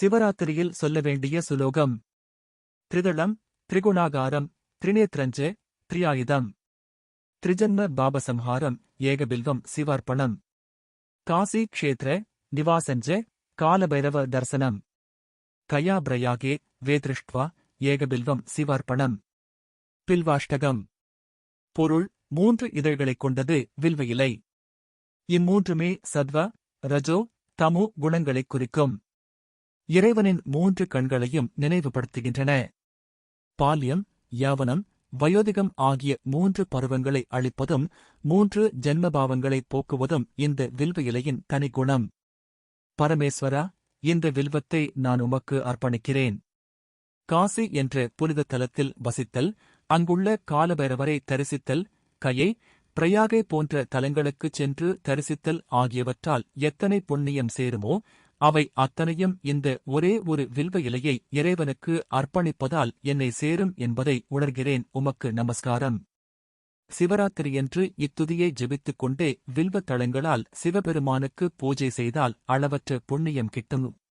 சிவராத்திரியில் சொல்ல வேண்டிய சுலோகம். திரிதளம் திரிகுணாகாரம் திரிநேத்ரஞ்ச திரியாயுதம். திரிஜன்ம பாபசம்ஹாரம் ஏகபில்வம் சிவார்ப்பணம். காசி க்ஷேத்ர நிவாசஞ்ச காலபைரவ தர்சனம். கயாபிரயாகே வேதிருஷ்ட்வா ஏகபில்வம் சிவார்ப்பணம். பில்வாஷ்டகம். பொருள் மூன்று இதழ்களைக் கொண்டது வில்வ இலை. இம்மூன்றுமே சத்வ ரஜோ தமு குணங்களைக் குறிக்கும். இறைவனின் மூன்று கண்களையும் நினைவுபடுத்துகின்றன. பால்யம் யவனம் வயோதிகம் ஆகிய மூன்று பருவங்களை அளிப்பதும் மூன்று ஜென்மபாவங்களைப் போக்குவதும் இந்த வில்வ இலையின் தனிகுணம் பரமேஸ்வரா இந்த வில்வத்தை நான் உமக்கு அர்ப்பணிக்கிறேன். காசி என்ற புனித தலத்தில் வசித்தல் அங்குள்ள காலபைரவரை தரிசித்தல் கையை பிரயாகை போன்ற தலங்களுக்குச் சென்று தரிசித்தல் ஆகியவற்றால் எத்தனை புண்ணியம் சேருமோ அவை அத்தனையும் இந்த ஒரே ஒரு வில்வ இலையை இறைவனுக்கு அர்ப்பணிப்பதால் என்னை சேரும் என்பதை உணர்கிறேன். உமக்கு நமஸ்காரம். சிவராத்திரியன்று இத்துதியை ஜெபித்துக் கொண்டே வில்வ தளங்களால் சிவபெருமானுக்கு பூஜை செய்தால் அளவற்ற புண்ணியம் கிட்டும்.